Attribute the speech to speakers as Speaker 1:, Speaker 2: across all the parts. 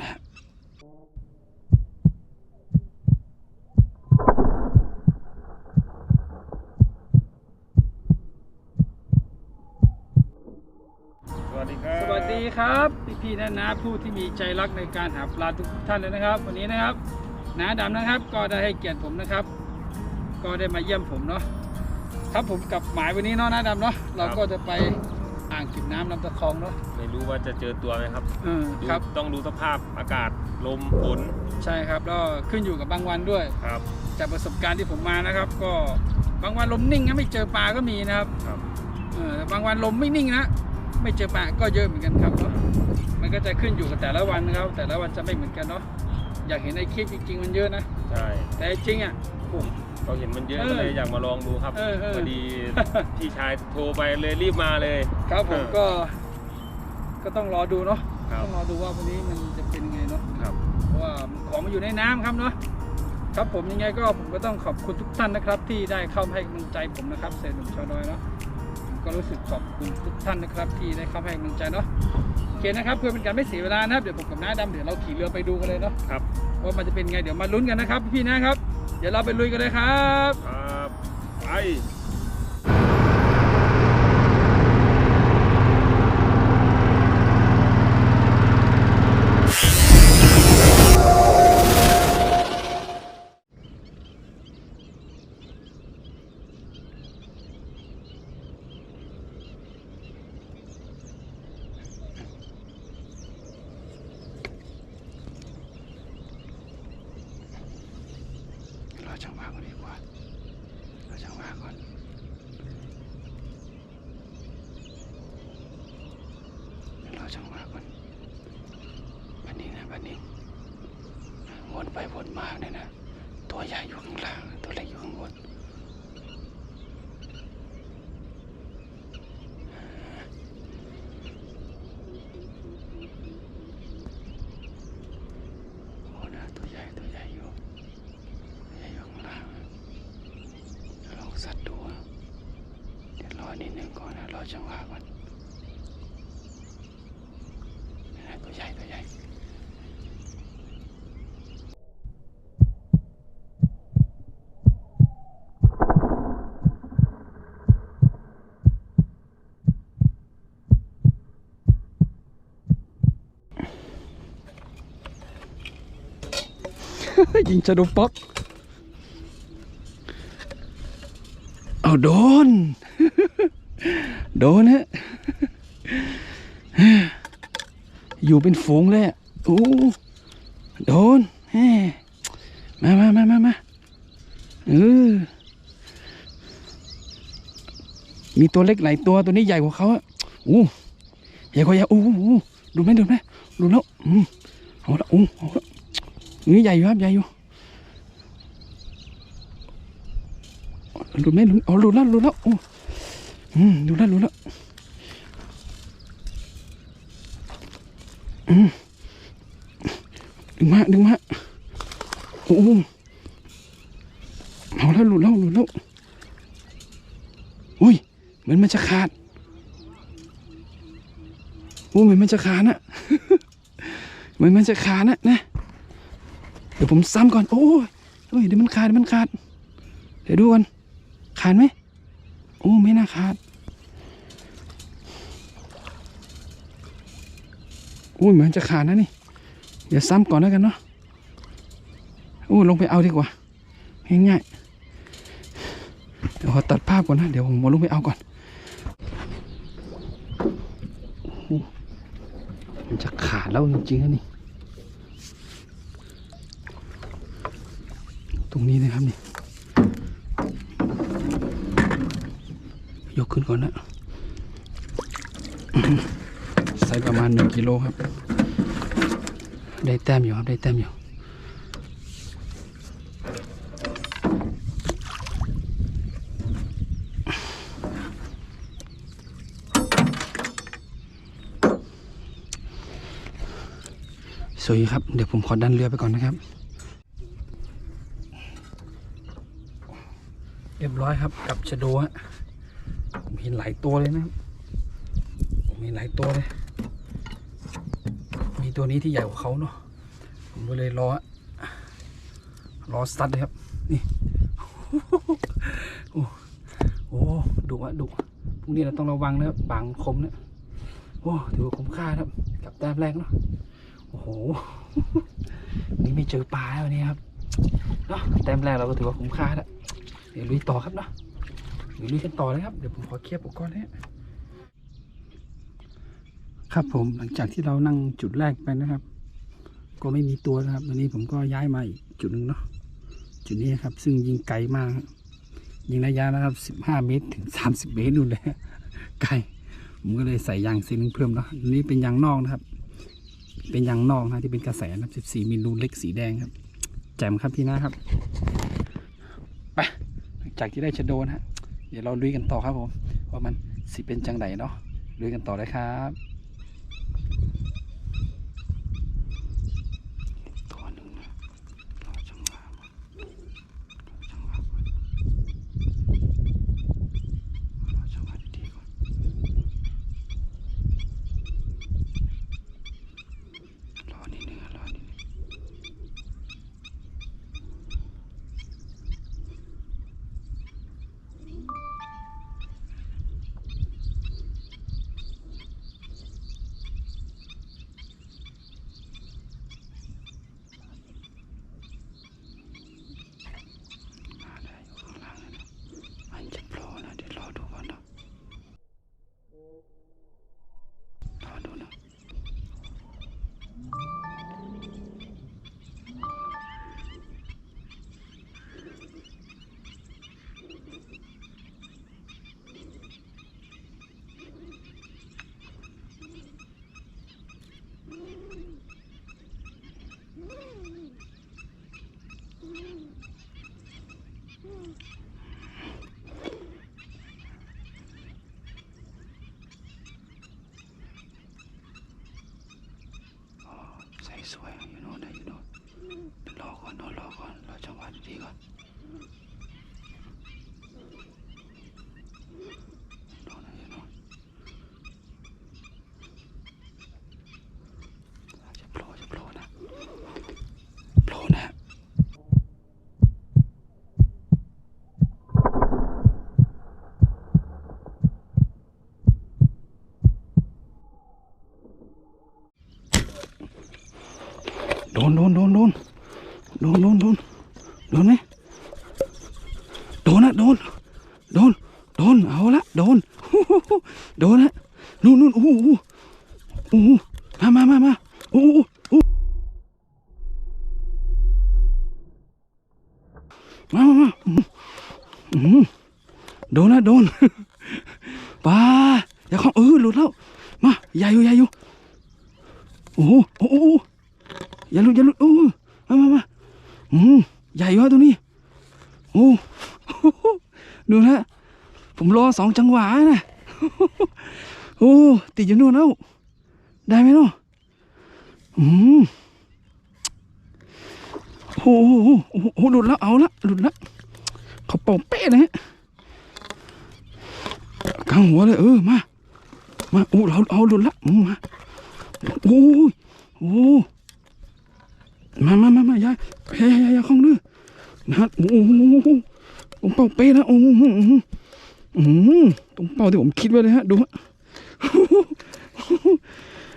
Speaker 1: นะฮะสวัสดีครับ
Speaker 2: สวัสดีครับพี่พี่ๆนะนะผู้ที่มีใจรักในการหาปลาทุกท่านเลยนะครับ วันนี้นะครับน้าดำนะครับ ก็ได้ให้เกียรติผมนะครับ ก็ได้มาเยี่ยมผมเนาะครับผมกับหมายวันนี้เนาะน้าดำเนาะเราก็จะไป อ่างเก็บน้ำลำตะคองเนาะ
Speaker 3: ไม่รู้ว่าจะเจอตัวไหมครับ
Speaker 2: เออ
Speaker 3: ดู
Speaker 2: ครับ
Speaker 3: ต้องดูสภาพอากาศลมฝน
Speaker 2: ใช่ครับแล้วขึ้นอยู่กับบางวันด้วย
Speaker 3: ครับ
Speaker 2: จากประสบการณ์ที่ผมมานะครับ ก็บางวันลมนิ่งนะไม่เจอปลาก็มีนะครับ
Speaker 3: ครับ
Speaker 2: เออแต่บางวันลมไม่นิ่งนะไม่เจอปลาก็เยอะเหมือนกันครับเนาะมันก็จะขึ้นอยู่กับแต่ละวันนะครับ แต่ละวันจะไม่เหมือนกันเนาะอยากเห็นไอ้คลิปจริงๆมันเยอะนะ
Speaker 3: ใช่
Speaker 2: แต่จริงอะโอ้โห
Speaker 3: เขาเห็นมันเยอะ
Speaker 2: เออ
Speaker 3: ก็เลยอยากมาลองดูครับ
Speaker 2: เออเออ
Speaker 3: พอดีพี่ชายโทรไปเลยรีบมาเลย
Speaker 2: ครับผม
Speaker 3: เออ
Speaker 2: ก็ ก็ต้องรอดูเนาะ
Speaker 3: ครับ
Speaker 2: ต้องรอดูว่าวันนี้มันจะเป็นยังไงเนาะ
Speaker 3: ครับ
Speaker 2: เพราะว่าของมันอยู่ในน้ำครับเนาะครับผมยังไงก็ผมก็ต้องขอบคุณทุกท่านนะครับ ที่ได้เข้ามาให้กำลังใจผมนะครับเซนหนุ่มชาวดอยเนาะผมก็รู้สึกขอบคุณทุกท่านนะครับ ที่ได้เข้ามาให้กำลังใจเนาะโอเคนะครับเพื่อเป็นการไม่เสียเวลานะครับเดี๋ยวผมกับน้าดำเดี๋ยวเราขี่เรือไปดูกันเลยเนาะ
Speaker 3: ครับ
Speaker 2: ว่ามันจะเป็นไงเดี๋ยวมาลุ้นกันนะครับพี่ๆนะครับ เดี๋ยวเราไปลุยกันเลยครับ
Speaker 3: ครับ ไป
Speaker 1: รอจังหวะก่อนดีกว่ารอจังหวะก่อนรอจังหวะก่อนบันนี้นะบันนี้วนไปวนมาเนี่ยนะ ตัว ใหญ่อยู่ข้างล่าง ตัวเล็กอยู่ข้างบน โอ้นะตัวใหญ่ตัวใหญ่อยู่ตัวใหญ่อยู่ข้างล่างอะลองสัตว์ดูอะเดี๋ยวรอนิดนึงก่อนนะ รอจังหวะก่อนตัวใหญ่ตัวใหญ่
Speaker 2: ยิงจะดูป๊อก เอาโดน โดนฮะ อยู่เป็นฝูงเลยอะโอ้โดนแหมมามามามามาเออมีตัวเล็กหลายตัวตัวนี้ใหญ่กว่าเขาอะโอ้ใหญ่กว่าใหญ่โอ้โหดูไหมดูไหมดูแล้วอืมเอาละโอ้เอาละ นี่ใหญ่อยู่ครับใหญ่อยู่หลุดไหมหลุดอ๋อหลุดแล้วหลุดแล้วโอ้อืมหลุดแล้วหลุดแล้วอืมดึงมาดึงมาโอ้เอาแล้วหลุดแล้วหลุดแล้วอุ้ยเหมือนมันจะขาดโอ้เหมือนมันจะขาดนะเหมือนมันจะขาดนะนะ ดี๋ยวผมซ้ำก่อน โอ้ยเฮ้ยเดี๋ยวมันขาดเดี๋ยวมันขาด เดี๋ยวดูก่อนขาดไหมโอ้ไม่น่าขาดโอ้ยเหมือนจะขาดนะนี่ เดี๋ยวซ้ำก่อนแล้วกันเนาะโอ้ลงไปเอาดีกว่า ง่ายๆ เดี๋ยวขอตัดภาพก่อนนะ เดี๋ยวผมลงไปเอาก่อน มันจะขาดแล้วจริงๆนะนี่ ตรงนี้นะครับนี่ยกขึ้นก่อนนะใส่ประมาณหนึ่งกิโลครับ ได้แต้มอยู่ครับ ได้แต้มอยู่สวยครับ เดี๋ยวผมขอดันเรือไปก่อนนะครับ ร้อยครับกับชะโดฮะผมเห็นหลายตัวเลยนะผมเห็นหลายตัวเลย มีตัวนี้ที่ใหญ่กว่าเขาเนาะผมก็เลยรอรอสตัดเลยครับ นี่โอ้โหดุอะดุพรุ่งนี้เราต้องระวังนะครับบางคมเนี่ยโอ้ถือว่าคุ้มค่าครับกับแต้มแรกเนาะโอ้โหนี่ไม่เจอปลาแล้ววันนี้ครับเนาะแต้มแรกเราก็ถือว่าคุ้มค่าแล้ว เดี๋ยวลุยต่อครับเนาะเดี๋ยวลุยกันต่อเลยครับ เดี๋ยวผมขอเคลียร์อุปกรณ์ให้ครับผมหลังจากที่เรานั่งจุดแรกไปนะครับ ก็ไม่มีตัวนะครับวันนี้ผมก็ย้ายมาอีกจุดหนึ่งเนาะจุดนี้ครับ ซึ่งยิงไกลมาก ยิงระยะนะครับ 15 เมตรถึง 30 เมตรนู่นเลยไกลผมก็เลยใส่ยางซีนึงเพิ่มเนาะนี้เป็นยางนอกนะครับ เป็นยางนอกนะที่เป็นกระแสนะครับ 14มิลลูเล็กสีแดงครับ แจ่มครับพี่นะครับ จากที่ได้ชะโดนะฮะเดี๋ยวเราลุยกันต่อครับผมว่ามันสิเป็นจังไหนเนาะลุยกันต่อเลยครับตัวหนึ่งนะรอจังหวะมารอจังหวะก่อนรอจังหวะดีๆก่อนรอนิดนึงอะรอนิดนึง มาได้อยู่ข้างล่างเลยนะมันจะโผล่นะเดี๋ยวรอดูก่อนนะรอดูนะอ๋อใส่สวยอยู่โน่นนะอยู่โน่นรอก่อนเนอะรอก่อนรอจังหวะดีๆก่อนโน่นนะอยู่โน่นจะโผล่จะโผล่นะโผล่นะ โด นโดนโดนโดนโดนโดนโดนโดนไหมโดนนะโดนโดนโดนเอาละโดนโดนนะนู่นนู่นโอ้โหโอ้โหมามามามาโอ้โหโอ้โหมามามาโดนนะโดนปลาอย่าเข้าเออหลุดแล้วมาใหญ่อยู่ใหญ่อยู่โอ้โหโอ้โห อย่าหลุดอย่าหลุดโอ้มามามาอืมใหญ่วะตัวนี้โอ้ดูนะผมรอสองจังหวะนะโอ้ติดอยู่นู่นแล้วได้ไหมเนาะอืมโอ้โหโอ้โหโอ้หลุดแล้วเอาละหลุดละเขาเป่าเป๊ะเลยฮะกลางหัวเลยเออมามาโอ้เราเอาหลุดละอืมมาโอ้โอ้ มามามามาย่าย่าย่าย่าคลองดื้อนะโอ้โหตรงเป้าเป๊ะนะโอ้โหอืมตรงเป้าที่ผมคิดไว้เลยฮะดูฮะ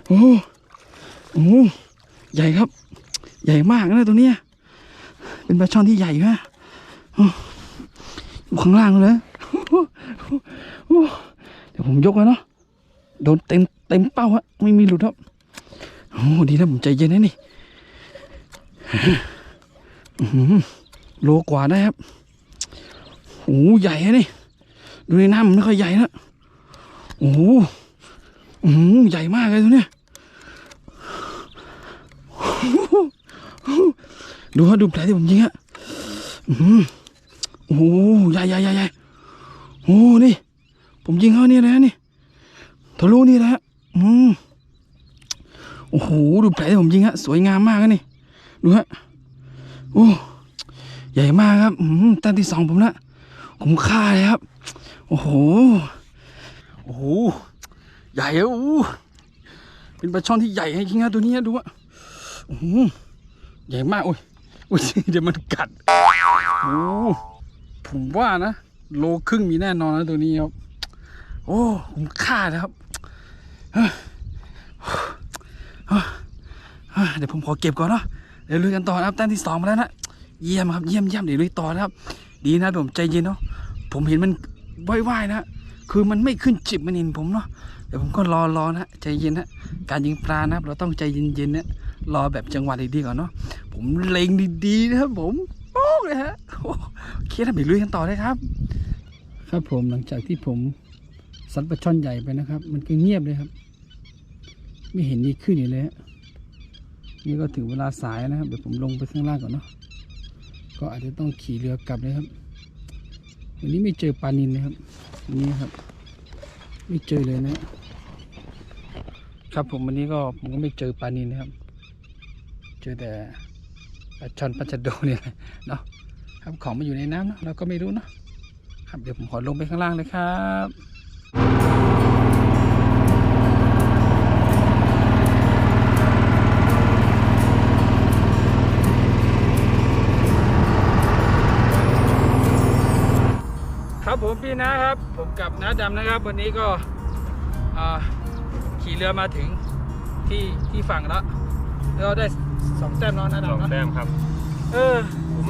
Speaker 2: โอ้โหโอ้โหใหญ่ครับ ใหญ่มากนะตัวเนี้ยเป็นปลาช่อนที่ใหญ่ฮะอยู่ข้างล่างเลยเดี๋ยวผมยกไว้เนาะโดนเต็มเต็มเป้าฮะไม่มีหลุดครับโอ้ดีนะผมใจเย็นนะนี่ โลกว่าได้ครับโอ้ใหญ่นี่ ดูในน้ำมันไม่ค่อยใหญ่นะโอ้โหใหญ่มากเลยตัวเนี้ยดูฮะดูแผลที่ผมยิงฮะโอ้โหใหญ่ใหญ่ใหญ่ใหญ่โอ้นี่ ผมยิงเขาเนี่ยนะนี่ทะลุนี่แหละอืมโอ้โหดูแผลที่ผมยิงฮะสวยงามมากนี่ ดูฮะโอ้ใหญ่มากครับอืมตันที่สองผมละผมฆ่าเลยครับ โอ้โหโอ้โหใหญ่อะอู้ไปเป็นปลาช่อนที่ใหญ่จริงๆนะตัวนี้ดูว่าโอ้โหใหญ่มากโอ้ยโอ้ยเดี๋ยวมันกัดโอ้ผมว่านะโลครึ่งมีแน่นอนนะตัวนี้ครับ โอ้ผมค่านะครับเฮ้ยเฮ้ยเฮ้ยเดี๋ยวผมขอเก็บก่อนเนาะ เดี๋ยวลุยกันต่อนะครับแต้มที่สองมาแล้วนะเยี่ยมครับเยี่ยมเยี่ยมเดี๋ยวลุยต่อนะครับ ดีนะผมใจเย็นเนาะผมเห็นมันว่ายๆนะคือมันไม่ขึ้นจิบมันเห็นผมเนาะเดี๋ยวผมก็รอรอนะใจเย็นนะการยิงปลานะครับ เราต้องใจเย็นๆนะรอแบบจังหวะดีๆก่อนเนาะผมเล็งดีๆนะครับ ผมโอ้เลยฮะโอเคนะเดี๋ยวลุยกันต่อเลยครับ ครับผมหลังจากที่ผมซัดปลาช่อนใหญ่ไปนะครับ มันก็เงียบเลยครับ ไม่เห็นดีขึ้นอีกเลยฮะ นี่ก็ถึงเวลาสายนะครับ เดี๋ยวผมลงไปข้างล่างก่อนเนาะ ก็อาจจะต้องขี่เรือกลับเลยครับ วันนี้ไม่เจอปลานินนะครับนนี้ครับ ไม่เจอเลยนะ ครับผมวันนี้ก็ผมก็ไม่เจอปลานินนะครับ เจอแต่ปลาช่อนปลาชะโดเนี่ยเนาะ ครับของมาอยู่ในน้ำเนอะเราก็ไม่รู้เนาะ ครับเดี๋ยวผมขอลงไปข้างล่างเลยครับ กับน้าดำนะครับ วันนี้ก็อ่าขี่เรือมาถึงที่ที่ฝั่งแล้วแล้วได้สองแต้มแล้วนะ
Speaker 3: สอง
Speaker 2: ดำเนาะ
Speaker 3: แต้มครับ
Speaker 2: เออ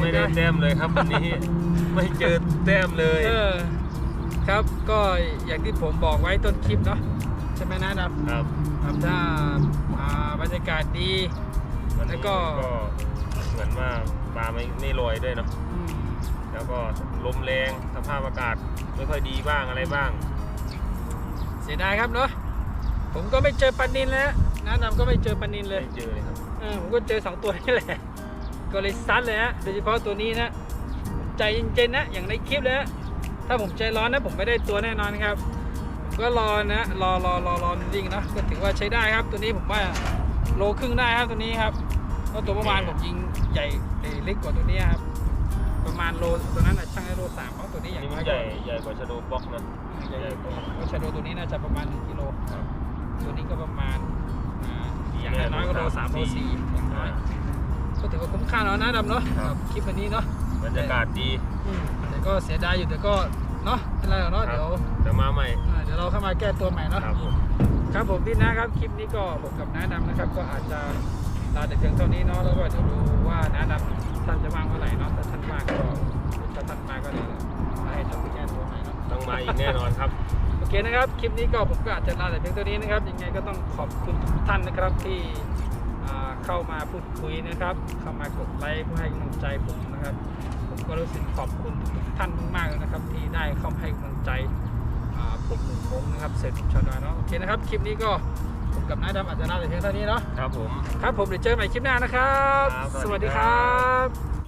Speaker 3: ไม่ได้
Speaker 2: เสีย
Speaker 3: แต้มเลยครับวันนี้ไม่เจอแต้มเลย
Speaker 2: เออครับก็อย่างที่ผมบอกไว้ต้นคลิปเนาะใช่ไหมนะดำ
Speaker 3: ครับ
Speaker 2: ครับถ้าอ่าบรรยากาศดี
Speaker 3: วัน
Speaker 2: แล้
Speaker 3: นี้
Speaker 2: วก็
Speaker 3: ก็เหมือนว่าปลาไม่ไม่ลอยด้วยเนาะ
Speaker 2: อืม
Speaker 3: แล้วก็ลมแรงสภาพอากาศไม่ค่อยดีบ้างอะไรบ้าง
Speaker 2: เสียดายครับเนาะผมก็ไม่เจอปลานินแล้วนะดำก็ไม่เจอปลานินเลย
Speaker 3: ไม่เจอเลยครับ
Speaker 2: เออผมก็เจอสองตัวนี่แหละก็เลยซัดเลยฮะโดยเฉพาะตัวนี้นะผมใจเย็นๆนะอย่างในคลิปเลยฮะถ้าผมใจร้อนนะผมไม่ได้ตัวแน่นอนครับผมก็รอนะรอรอรอรอมันวิ่งเนอะก็ถือว่าใช้ได้ครับตัวนี้ผมว่าโลครึ่งได้ครับตัวนี้ครับเพราะตัวเมื่อวานผมยิงใหญ่เอ่อเล็กกว่าตัวนี้ครับ ประมาณโลตัวนั้นนะช่างให้โลสามเพราะตัวนี้
Speaker 3: อั
Speaker 2: อนย่าง
Speaker 3: นี้
Speaker 2: น้
Speaker 3: มั
Speaker 2: อย
Speaker 3: นให
Speaker 2: ก็
Speaker 3: ญ่ใหญ่กว่าชะโดบ็อกนะ
Speaker 2: ใหญ่กว่าเพราะชาโดตัวนี้น่าจะประมาณ1กิโล
Speaker 3: ครับ
Speaker 2: ตัวนี้ก็ประมาณอ่าอย่างน้อยก็โลสามโลสี่อย่างน้อยก็ถือว่าคุ้มค่าเนาะนะดำเนาะ
Speaker 3: ครับ
Speaker 2: คลิปวันนี้เนาะ
Speaker 3: บรรยากาศดี
Speaker 2: อืมแต่ก็เสียดายอยู่แต่ก็เนาะเป็นไรหรอกเนาะ
Speaker 3: ครั
Speaker 2: เดี๋
Speaker 3: บ
Speaker 2: ยว
Speaker 3: เดี๋ยวมาใหม่
Speaker 2: อ่าเดี๋ยวเราเข้ามาแก้ตัวใหม่เนาะ
Speaker 3: ครับผม
Speaker 2: ครับผมพี่นะครับคลิปนี้ก็ผมกับน้าดำนะครับ ก็อาจจะลาแต่เพียงเท่านี้เนาะแล้วก็เดี๋ยวดูว่าน้าดำ ท่านจะว่างเมื่อไหร่เนาะถ้าท่านว่างก็ถ้าท่านมาก็เดี๋ยวมาให้ท่านไปแก้ตัวใหม่เนาะ
Speaker 3: ต้องมาอีกแน่นอนครับ
Speaker 2: โอเคนะครับ คลิปนี้ก็ผมก็อาจจะลาแต่เพียงเท่านี้นะครับ ยังไงก็ต้องขอบคุณทุกท่านนะครับที่อ่าเข้ามาพูดคุยนะครับ เข้ามากดไลค์เพื่อให้กำลังใจผมนะครับ ผมก็รู้สึกขอบคุณทุกท่านมากๆเลยนะครับ ที่ได้เข้ามาให้กำลังใจอ่าผมหนึ่งวงนะครับ เสร็จผมชาวดอยเนาะ โอเคนะครับ คลิปนี้ก็ผม กับน้าดำอาจจะลาแต่เพียงเท่านี้เนาะ
Speaker 3: ครับผม
Speaker 2: ครับผมเดี๋ยวเจอกันใหม่คลิปหน้านะครับ
Speaker 3: ครับ
Speaker 2: ส
Speaker 3: สวั
Speaker 2: วัส
Speaker 3: สดี
Speaker 2: ดีค
Speaker 3: ครั
Speaker 2: รับ